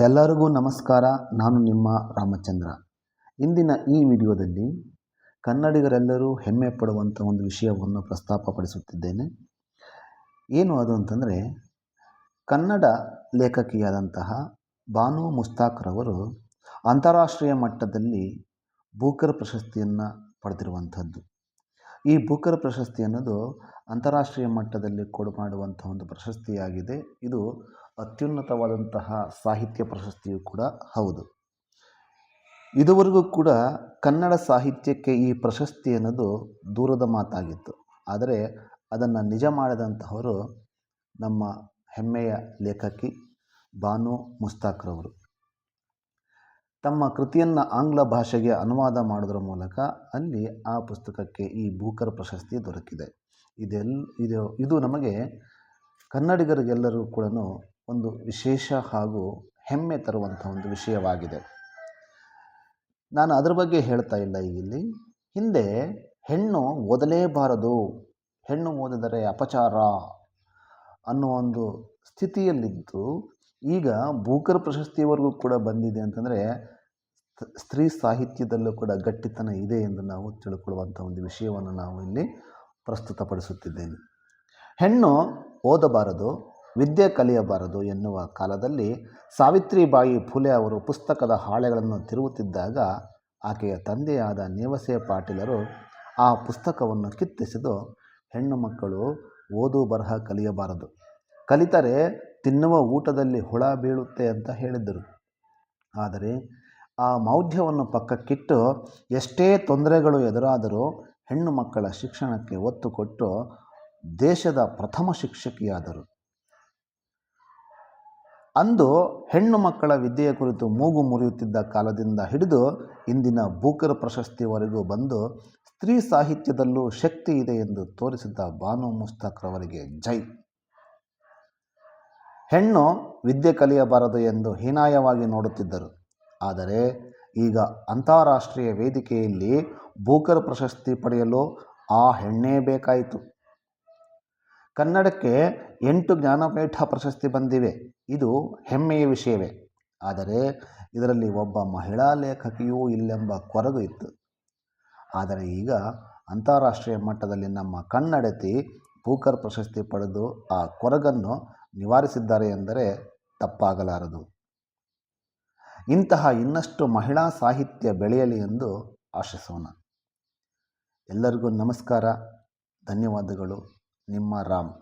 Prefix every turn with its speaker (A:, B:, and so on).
A: ಎಲ್ಲರಿಗೂ ನಮಸ್ಕಾರ. ನಾನು ನಿಮ್ಮ ರಾಮಚಂದ್ರ. ಇಂದಿನ ಈ ವಿಡಿಯೋದಲ್ಲಿ ಕನ್ನಡಿಗರೆಲ್ಲರೂ ಹೆಮ್ಮೆ ಪಡುವಂಥ ಒಂದು ವಿಷಯವನ್ನು ಪ್ರಸ್ತಾಪಪಡಿಸುತ್ತಿದ್ದೇನೆ. ಏನು ಅದು ಅಂತಂದರೆ, ಕನ್ನಡ ಲೇಖಕಿಯಾದಂತಹ ಬಾನು ಮುಸ್ತಾಕ್ರವರು ಅಂತಾರಾಷ್ಟ್ರೀಯ ಮಟ್ಟದಲ್ಲಿ ಬೂಕರ್ ಪ್ರಶಸ್ತಿಯನ್ನು ಪಡೆದಿರುವಂಥದ್ದು. ಈ ಬೂಕರ್ ಪ್ರಶಸ್ತಿ ಅನ್ನೋದು ಅಂತಾರಾಷ್ಟ್ರೀಯ ಮಟ್ಟದಲ್ಲಿ ಕೊಡು ಮಾಡುವಂಥ ಒಂದು ಪ್ರಶಸ್ತಿಯಾಗಿದೆ. ಇದು ಅತ್ಯುನ್ನತವಾದಂತಹ ಸಾಹಿತ್ಯ ಪ್ರಶಸ್ತಿಯೂ ಕೂಡ ಹೌದು. ಇದುವರೆಗೂ ಕೂಡ ಕನ್ನಡ ಸಾಹಿತ್ಯಕ್ಕೆ ಈ ಪ್ರಶಸ್ತಿ ಅನ್ನೋದು ದೂರದ ಮಾತಾಗಿತ್ತು. ಆದರೆ ಅದನ್ನು ನಿಜ ಮಾಡಿದಂತಹವರು ನಮ್ಮ ಹೆಮ್ಮೆಯ ಲೇಖಕಿ ಬಾನು ಮುಸ್ತಾಕ್ರವರು ತಮ್ಮ ಕೃತಿಯನ್ನು ಆಂಗ್ಲ ಭಾಷೆಗೆ ಅನುವಾದ ಮಾಡೋದ್ರ ಮೂಲಕ ಅಲ್ಲಿ ಆ ಪುಸ್ತಕಕ್ಕೆ ಈ ಬೂಕರ್ ಪ್ರಶಸ್ತಿ ದೊರಕಿದೆ. ಇದೆಲ್ಲ ಇದು ಇದು ನಮಗೆ ಕನ್ನಡಿಗರಿಗೆಲ್ಲರೂ ಕೂಡ ಒಂದು ವಿಶೇಷ ಹಾಗೂ ಹೆಮ್ಮೆ ತರುವಂಥ ಒಂದು ವಿಷಯವಾಗಿದೆ. ನಾನು ಅದರ ಬಗ್ಗೆ ಹೇಳ್ತಾ ಇಲ್ಲ ಇಲ್ಲಿ ಹಿಂದೆ ಹೆಣ್ಣು ಓದಲೇಬಾರದು, ಹೆಣ್ಣು ಓದಿದರೆ ಅಪಚಾರ ಅನ್ನೋ ಒಂದು ಸ್ಥಿತಿಯಲ್ಲಿದ್ದು, ಈಗ ಭೂಕರ ಪ್ರಶಸ್ತಿಯವರೆಗೂ ಕೂಡ ಬಂದಿದೆ ಅಂತಂದರೆ ಸ್ತ್ರೀ ಸಾಹಿತ್ಯದಲ್ಲೂ ಕೂಡ ಗಟ್ಟಿತನ ಇದೆ ಎಂದು ನಾವು ತಿಳ್ಕೊಳ್ಳುವಂಥ ಒಂದು ವಿಷಯವನ್ನು ನಾವು ಇಲ್ಲಿ ಪ್ರಸ್ತುತಪಡಿಸುತ್ತಿದ್ದೇನೆ ಹೆಣ್ಣು ಓದಬಾರದು, ವಿದ್ಯೆ ಕಲಿಯಬಾರದು ಎನ್ನುವ ಕಾಲದಲ್ಲಿ ಸಾವಿತ್ರಿಬಾಯಿ ಫುಲೆ ಅವರು ಪುಸ್ತಕದ ಹಾಳೆಗಳನ್ನು ತಿರುವುತ್ತಿದ್ದಾಗ ಆಕೆಯ ತಂದೆಯಾದ ನೇವಸೆ ಪಾಟೀಲರು ಆ ಪುಸ್ತಕವನ್ನು ಕಿತ್ತಿಸಿದು, ಹೆಣ್ಣು ಮಕ್ಕಳು, ಓದು ಬರಹ ಕಲಿಯಬಾರದು. ಕಲಿತರೆ ತಿನ್ನುವ ಊಟದಲ್ಲಿ ಹುಳ ಬೀಳುತ್ತೆ ಅಂತ ಹೇಳಿದ್ದರು. ಆದರೆ ಆ ಮೌಢ್ಯವನ್ನು ಪಕ್ಕಕ್ಕಿಟ್ಟು ಎಷ್ಟೇ ತೊಂದರೆಗಳು ಎದುರಾದರೂ ಹೆಣ್ಣು ಮಕ್ಕಳ ಶಿಕ್ಷಣಕ್ಕೆ ಒತ್ತು ಕೊಟ್ಟು ದೇಶದ ಪ್ರಥಮ ಶಿಕ್ಷಕಿಯಾದರು. ಅಂದು ಹೆಣ್ಣು ಮಕ್ಕಳ ವಿದ್ಯೆಯ ಕುರಿತು ಮೂಗು ಮುರಿಯುತ್ತಿದ್ದ ಕಾಲದಿಂದ ಹಿಡಿದು ಇಂದಿನ ಬೂಕರ್ ಪ್ರಶಸ್ತಿವರೆಗೂ ಬಂದು ಸ್ತ್ರೀ ಸಾಹಿತ್ಯದಲ್ಲೂ ಶಕ್ತಿ ಇದೆ ಎಂದು ತೋರಿಸಿದ್ದ ಬಾನು ಮುಸ್ತಾಕ್ರವರಿಗೆ ಜೈ. ಹೆಣ್ಣು ವಿದ್ಯೆ ಕಲಿಯಬಾರದು ಎಂದು ಹೀನಾಯವಾಗಿ ನೋಡುತ್ತಿದ್ದರು. ಆದರೆ ಈಗ ಅಂತಾರಾಷ್ಟ್ರೀಯ ವೇದಿಕೆಯಲ್ಲಿ ಬೂಕರ್ ಪ್ರಶಸ್ತಿ ಪಡೆಯಲು ಆ ಹೆಣ್ಣೇ ಬೇಕಾಯಿತು. ಕನ್ನಡಕ್ಕೆ ಎಂಟು ಜ್ಞಾನಪೀಠ ಪ್ರಶಸ್ತಿ ಬಂದಿವೆ. ಇದು ಹೆಮ್ಮೆಯ ವಿಷಯವೇ. ಆದರೆ ಇದರಲ್ಲಿ ಒಬ್ಬ ಮಹಿಳಾ ಲೇಖಕಿಯೂ ಇಲ್ಲೆಂಬ ಕೊರಗು ಇತ್ತು. ಆದರೆ ಈಗ ಅಂತಾರಾಷ್ಟ್ರೀಯ ಮಟ್ಟದಲ್ಲಿ ನಮ್ಮ ಕನ್ನಡತಿ ಪೂಕರ್ ಪ್ರಶಸ್ತಿ ಪಡೆದು ಆ ಕೊರಗನ್ನು ನಿವಾರಿಸಿದ್ದಾರೆ ಎಂದರೆ ತಪ್ಪಾಗಲಾರದು. ಇಂತಹ ಇನ್ನಷ್ಟು ಮಹಿಳಾ ಸಾಹಿತ್ಯ ಬೆಳೆಯಲಿ ಎಂದು ಆಶಿಸೋಣ. ಎಲ್ಲರಿಗೂ ನಮಸ್ಕಾರ. ಧನ್ಯವಾದಗಳು. ನಿಮ್ಮ ರಾಮ್